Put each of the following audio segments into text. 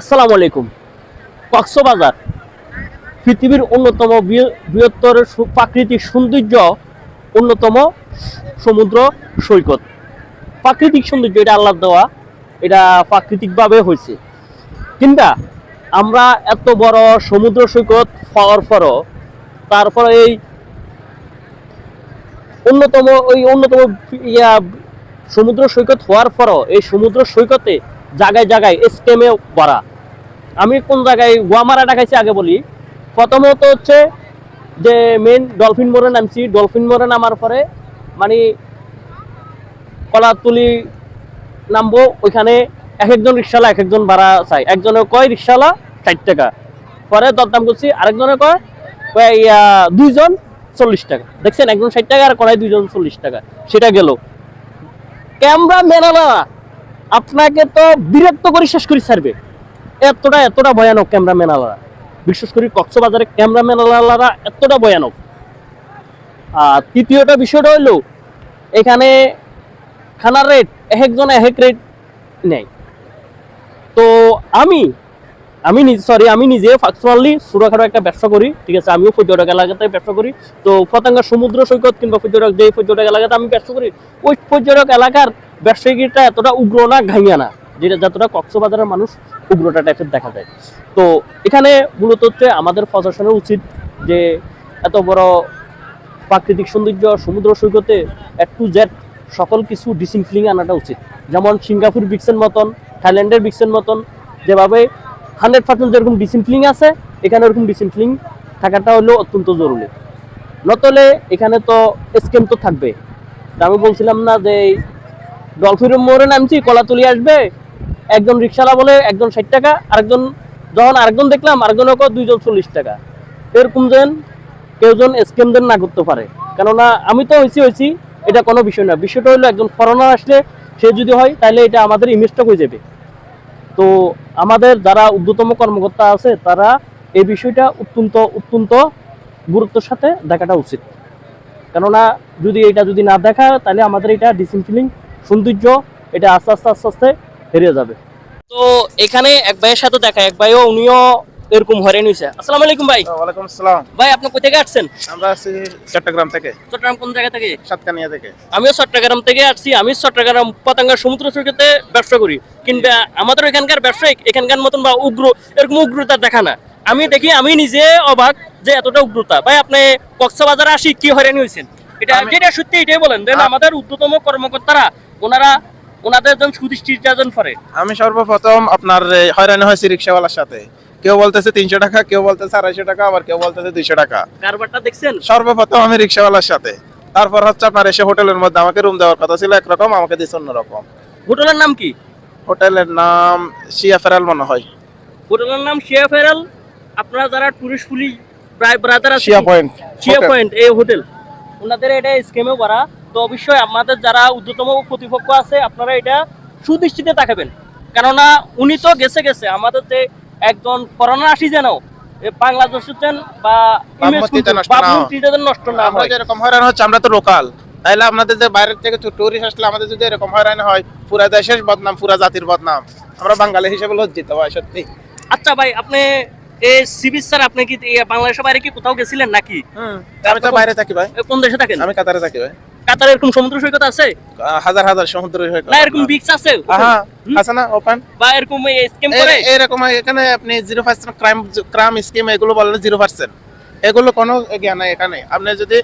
আসসালামু আলাইকুম। কক্সবাজার, পৃথিবীর অন্যতম বৃহ- বৃহত্তর প্রাকৃতিক সৌন্দর্য অন্যতম সমুদ্র সৈকত। প্রাকৃতিক সৌন্দর্য, এটা আল্লাহ দেওয়া, এটা প্রাকৃতিকভাবে হয়েছে। কিংবা আমরা এত বড় সমুদ্র সৈকত পাওয়ার পরও তারপরে এই অন্যতম, ওই অন্যতম ইয়া, সমুদ্র সৈকত হওয়ার পরও এই সমুদ্র সৈকতে জায়গায় জায়গায় স্কেমে ভরা। আমি কোন জায়গায় গোয়ামারা দেখাইছি আগে বলি। প্রথমত হচ্ছে যে মেন ডলফিন মোড়ে নামছি। ডলফিন মোড়ে নামার পরে মানে কলাতুলি নামবো ওইখানে এক একজন রিক্সাওয়ালা এক একজন ভাড়া চাই। একজনে কয় রিক্সাওয়ালা ষাট টাকা। পরে দরদাম করছি। আরেকজনে কয় ইয়া, দুইজন চল্লিশ টাকা। দেখছেন একজন ষাট টাকা আর করায় দুইজন চল্লিশ টাকা। সেটা গেল। ক্যামেরা মেনালা আপনাকে তো বিরক্ত করে শেষ করে ছাড়বে। এতটা এতটা ভয়ানক ক্যামেরা মেনালারা বিশেষ করে কক্সবাজারে ক্যামেরা মেনালারা এতটা ভয়ানক। আর তৃতীয়টা বিষয়টা হইল এখানে খানার রেট এক একজন এক রেট নেয়। তো আমি আমি নিজে সরি আমি নিজে পার্সোনালি সুরাখাটো একটা ব্যবসা করি, ঠিক আছে? আমিও পর্যটক এলাকাতে ব্যবসা করি। তো পতাঙ্গা সমুদ্র সৈকত কিংবা পর্যটক যে পর্যটক এলাকাতে আমি ব্যবসা করি, ওই পর্যটক এলাকার ব্যবসায়ীটা এতটা উগ্র না, ঘাইয়া না, যেটা যতটা কক্সবাজারের মানুষ উগ্রটা টাইপের দেখা যায়। তো এখানে মূলত হচ্ছে আমাদের প্রশাসনের উচিত যে এত বড় প্রাকৃতিক সৌন্দর্য, সমুদ্র সৈকতে এট টু জেড সকল কিছু ডিসিনফ্লিং আনাটা উচিত। যেমন সিঙ্গাপুর বিক্সের মতন, থাইল্যান্ডের বিক্সের মতন, যেভাবে হান্ড্রেড পার্সেন্ট যেরকম ডিসিনফ্লিং আছে, এখানে ওরকম ডিসিনফ্লিং থাকাটা হলো অত্যন্ত জরুরি। নতলে এখানে তো স্কেম তো থাকবে আমি বলছিলাম না যে ডলফিন মোড়ে নামছি, কলা কলাতুলি আসবে, একজন রিক্সাওয়ালা বলে একজন ষাট টাকা, আরেকজন যখন আরেকজন দেখলাম আরেকজনের কয় দুইজন চল্লিশ টাকা। এরকম যেন কেউজন স্কেম দেন না করতে পারে। কেননা আমি তো হয়েছি হয়েছি এটা কোনো বিষয় না। বিষয়টা হলো একজন ফরেনার আসলে, সে যদি হয় তাহলে এটা আমাদের ইমেজটা হয়ে যাবে। তো আমাদের যারা ঊর্ধ্বতম কর্মকর্তা আছে, তারা এই বিষয়টা অত্যন্ত অত্যন্ত গুরুত্বের সাথে দেখাটা উচিত। কেননা যদি এটা যদি না দেখা তাহলে আমাদের এটা ডিসিনফিলিং সৌন্দর্য এটা আস্তে আস্তে আস্তে আস্তে হেরিয়ে যাবে। তো এখানে এক ভাইয়ের সাথে দেখা এক ভাইও উনিও এরকম হয়রানি হয়েছে। আসসালামু আলাইকুম ভাই। ওয়ালাইকুম আসসালাম। ভাই আপনি কোথা থেকে আসছেন? আমরা আছি চট্টগ্রাম থেকে। চট্টগ্রাম কোন জায়গা থেকে? সাতকানিয়া থেকে। আমিও চট্টগ্রাম থেকে আসছি। আমি চট্টগ্রাম পতাঙ্গা সমুদ্র সৈকতে ব্যবসা করি। কিন্তু আমাদের এখানকার ব্যবসায়িক এখানকার মতন বা উগ্র এরকম উগ্রতা দেখা না। আমি দেখি আমি নিজে অবাক যে এতটা উগ্রতা। ভাই আপনি কক্সবাজারে আসি কি হয়রানি হয়েছেন? এটা যেটা সত্যি এটাই বলেন। দেন আমাদের ঊর্ধ্বতম কর্মকর্তারা ওনারা ওনাদের জন সুদৃষ্টির ফরে আমি সর্বপ্রথম আপনার হয়রানি হয়েছি রিক্সাওয়ালার সাথে। কেউ বলতেছে তিনশো টাকা কেউ বলতেছে আড়াইশো টাকা আবার কেউ বলতেছে দুইশো টাকা। কারবারটা দেখছেন? সর্বপ্রথম আমি রিক্সাওয়ালার সাথে। তারপর হচ্ছে আপনার এসে হোটেলের মধ্যে আমাকে রুম দেওয়ার কথা ছিল একরকম আমাকে দিচ্ছে অন্যরকম। হোটেলের নাম কি? হোটেলের নাম শিয়া ফেরাল মনে হয়। হোটেলের নাম শিয়া ফেরাল। আপনারা যারা টুরিস্ট পুলিশ প্রায় ব্রাদার আছে শিয়া পয়েন্ট শিয়া পয়েন্ট এই হোটেল। ওনাদের এটা স্কেমে করা। তো অবশ্যই আমাদের যারা ঊর্ধ্বতম প্রতিপক্ষ আছে আপনারা এটা সুদৃষ্টিতে তাকাবেন। কেননা উনি তো গেছে গেছে আমাদের যে একজন করোনা আসি যেন এ বাংলাদেশের বা নষ্ট না হয়। যেরকম হয়রান হচ্ছে আমরা তো লোকাল তাইলে আপনাদের যে বাইরের থেকে টুরিস্ট আসলে আমাদের যদি এরকম হয়রান হয় পুরা দেশের বদনাম পুরা জাতির বদনাম আমরা বাঙালি হিসেবে লজ্জিত সত্যি। আচ্ছা ভাই আপনি এই স্যার আপনি কি বাংলাদেশের বাইরে কি কোথাও গেছিলেন নাকি? আমি তো বাইরে থাকি ভাই। কোন দেশে থাকেন? আমি কাতারে থাকি ভাই। কাতারে এরকম সমুদ্র সৈকত আছে? হাজার হাজার সমুদ্র হয়ে না এরকম বিচ আছে? হ্যাঁ আছে না ওপেন বা এরকম স্কেম করে? এরকম এখানে আপনি zero percent crime crime scheme এগুলো বললেন জিরো পার্সেন্ট এগুলো কোনো জ্ঞান নাই এখানে। আপনি যদি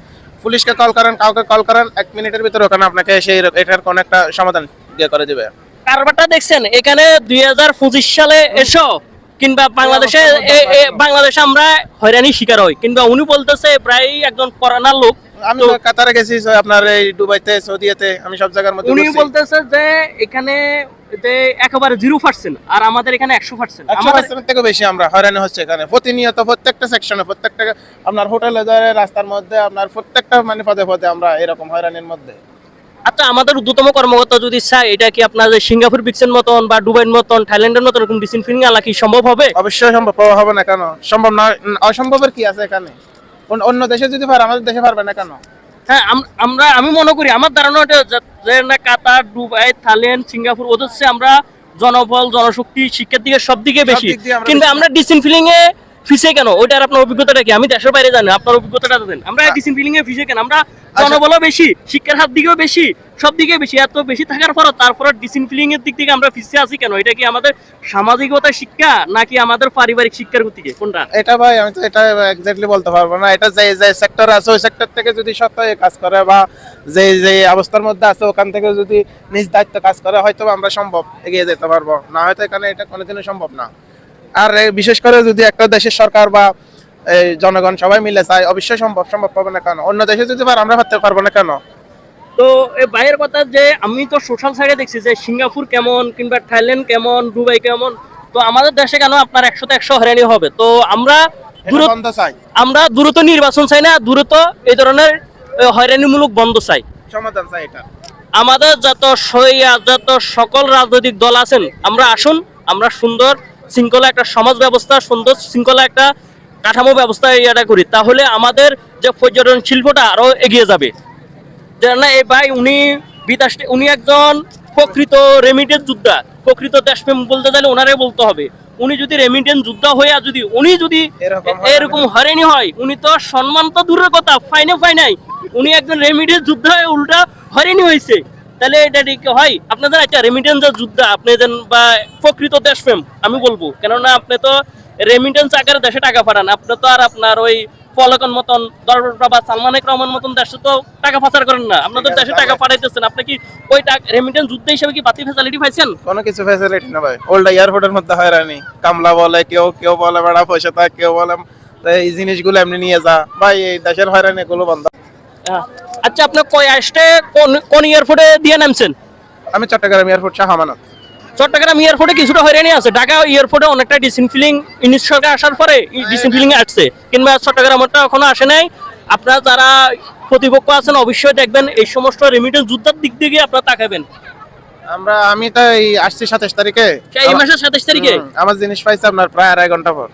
পুলিশকে কল করেন কাউকে কল করেন এক মিনিটের ভিতরে ওখানে আপনাকে সেই এটার কোনো একটা সমাধান দিয়ে করে দিবে। কারবারটা দেখছেন এখানে দুই হাজার পঁচিশ সালে এসো কিংবা বাংলাদেশে এ- এ- বাংলাদেশে আমরা হয়রানি শিকার হই। কিংবা উনি বলতেছে প্রায় একজন ফরেনার লোক আমি কাতারে গেছি আপনার এই দুবাইতে আমি সব জায়গার মধ্যে উনি বলতেছে যে এখানে একেবারে জিরো পার্সেন্ট আর আমাদের এখানে একশো পার্সেন্ট একশো পার্সেন্টের থেকে বেশি আমরা হয়রানি হচ্ছে এখানে। প্রতিনিয়ত প্রত্যেকটা সেকশনে প্রত্যেকটা আপনার হোটেলে ধরে রাস্তার মধ্যে আপনার প্রত্যেকটা মানে পদে পদে আমরা এরকম হয়রানির মধ্যে। আচ্ছা আমাদের ঊর্ধ্বতম কর্মকর্তা যদি চায় এটা কি আপনার সিঙ্গাপুর বিক্সের মতন বা দুবাইয়ের মতন থাইল্যান্ডের মতন এরকম ডিসিনফিনিং আলা কি সম্ভব হবে? অবশ্যই সম্ভব হবে না কেন? সম্ভব না অসম্ভবের কি আছে এখানে? অন্য- দেশে যদি পারে আমাদের দেশে পারবে না কেন? হ্যাঁ আম- আমরা আমি মনে করি আমার ধারণা এটা যে- না কাতার দুবাই থাইল্যান্ড সিঙ্গাপুর ওদের আমরা জনবল জনশক্তি শিক্ষার দিকে সব দিকে বেশি। কিন্তু আমরা ডিসিনফিলিং এ ফিসে কেন? ওইটার আপনার অভিজ্ঞতাটা কি? আমি দেশের বাইরে জানি আপনার অভিজ্ঞতাটা দেন আমরা ডিসিনফিলিং এ ফিসে কেন? আমরা জনবলও বেশি শিক্ষার হাত দিকেও বেশি সব দিকে বেশি এত বেশি থাকার পরও তারপরে ডিসিনফিলিং এর দিক থেকে আমরা ফিসে আছি কেন? এটা কি আমাদের সামাজিকতা শিক্ষা নাকি আমাদের পারিবারিক শিক্ষার দিকে কোনটা? এটা ভাই আমি তো এটা এক্স্যাক্টলি বলতে পারব না। এটা যে যে সেক্টর আছে ওই সেক্টর থেকে যদি সত্য কাজ করে বা যে যে অবস্থার মধ্যে আছে ওখান থেকে যদি নিজ দায়িত্ব কাজ করে হয়তো আমরা সম্ভব এগিয়ে যেতে পারব। না হয়তো এখানে এটা কোনোদিনই সম্ভব না। আর বিশেষ করে যদি একটা দেশের সরকার বা এই জনগণ সবাই মিলে চায় অবশ্যই সম্ভব সম্ভব পাবে না কেন? অন্য দেশে যদি পারে আমরা পারতে পারব না কেন? তো এই বাইরের কথা যে আমি তো সোশ্যাল সাইডে দেখছি যে সিঙ্গাপুর কেমন কিংবা থাইল্যান্ড কেমন দুবাই কেমন তো আমাদের দেশে কেন আপনার একশোতে একশো হয়রানি হবে? তো আমরা আমরা দ্রুত নির্বাচন চাই না দ্রুত এই ধরনের হয়রানিমূলক বন্ধ চাই। সমাধান চাই এটা। আমাদের যত সইয়া যত সকল রাজনৈতিক দল আছেন আমরা আসুন আমরা সুন্দর শৃঙ্খলা একটা সমাজ ব্যবস্থা সুন্দর শৃঙ্খলা একটা কাঠামো ব্যবস্থা এটা করি তাহলে আমাদের যে পর্যটন শিল্পটা আরও এগিয়ে যাবে। না এই ভাই উনি বিদেশ উনি একজন প্রকৃত রেমিটেন্স যোদ্ধা প্রকৃত দেশপ্রেম বলতে চাইলে ওনারাই বলতে হবে। উনি যদি রেমিটেন্স যোদ্ধা হয়ে যদি উনি যদি এরকম হয়রানি হয় উনি তো সম্মান তো দূরের কথা ফাইনে ফাই নাই উনি একজন রেমিটেন্স যোদ্ধা হয়ে উল্টা হয়রানি হয়েছে। তাহলে এটা ঠিক হয়। আপনাদের একটা রেমিটেন্স যুদ্ধ আপনি যেন বা প্রকৃত দেশপ্রেম আমি বলব। কেননা আপনি তো রেমিটেন্স আকারে দেশে টাকা পাঠান। আপনি তো আর আপনার ওই পলকন মতন দরবার বা সালমান রহমান মতন দেশে তো টাকা পাচার করেন না। আপনাদের দেশে টাকা পাঠাইতেছেন। আপনি কি ওই রেমিটেন্স যুদ্ধ হিসেবে কি বাতি ফ্যাসিলিটি পাইছেন? কোনো কিছু ফ্যাসিলিটি না ভাই। ওল্ড এয়ারপোর্টের মধ্যে হয়রানি। কামলা বলে কেউ কেউ বলে বেড়া পয়সা থাক কেউ বলে এই জিনিসগুলো এমনি নিয়ে যা। ভাই এই দেশের হয়রানি এগুলো বন্ধ। হ্যাঁ। আচ্ছা আপনি কয় আসতে কোন কোন এয়ারপোর্টে দিয়ে নামছেন? আমি চট্টগ্রাম এয়ারপোর্ট শাহ আমানত। চট্টগ্রাম এয়ারপোর্টে কিছুটা হয়রানি আছে। ঢাকা এয়ারপোর্টে অনেকটা ডিসিনফিলিং ইনিশ সরকার আসার পরে ডিসিনফিলিং আসছে। কিংবা চট্টগ্রামটা এখনও আসে নাই। আপনারা যারা প্রতিপক্ষ আছেন অবশ্যই দেখবেন এই সমস্ত রেমিটেন্স যুদ্ধের দিক থেকে আপনারা তাকাবেন। আমরা আমি তো এই আসছি সাতাশ তারিখে। এই মাসের সাতাশ তারিখে? আমার জিনিস পাইছে আপনার প্রায় আড়াই ঘণ্টা পর।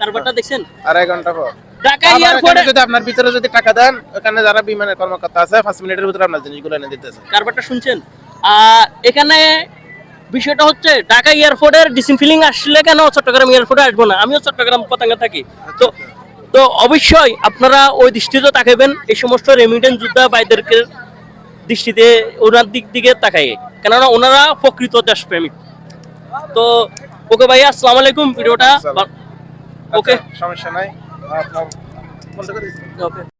কারবারটা দেখছেন? আড়াই ঘণ্টা পর। ঢাকা এয়ারপোর্টে যদি আপনার ভিতরে যদি টাকা দেন ওখানে যারা বিমানের কর্মকর্তা আছে পাঁচ মিনিটের ভিতরে আপনার জিনিসগুলো এনে দিতেছে। কারবারটা শুনছেন? এখানে বিষয়টা হচ্ছে ঢাকা এয়ারপোর্টের ডিসিনফিলিং আসলে কেন চট্টগ্রাম এয়ারপোর্টে আসব না? আমিও চট্টগ্রাম পতাঙ্গা থাকি। তো তো অবশ্যই আপনারা ওই দৃষ্টিতে তাকাবেন এই সমস্ত রেমিটেন্স যোদ্ধা ভাইদেরকে দৃষ্টিতে ওনার দিক দিকে তাকাই কেননা ওনারা প্রকৃত দেশপ্রেমিক। তো ওকে ভাইয়া আসসালামু আলাইকুম ভিডিওটা ওকে আচ্ছা, সমস্যা নাই। আপনার বলতে পারি? ওকে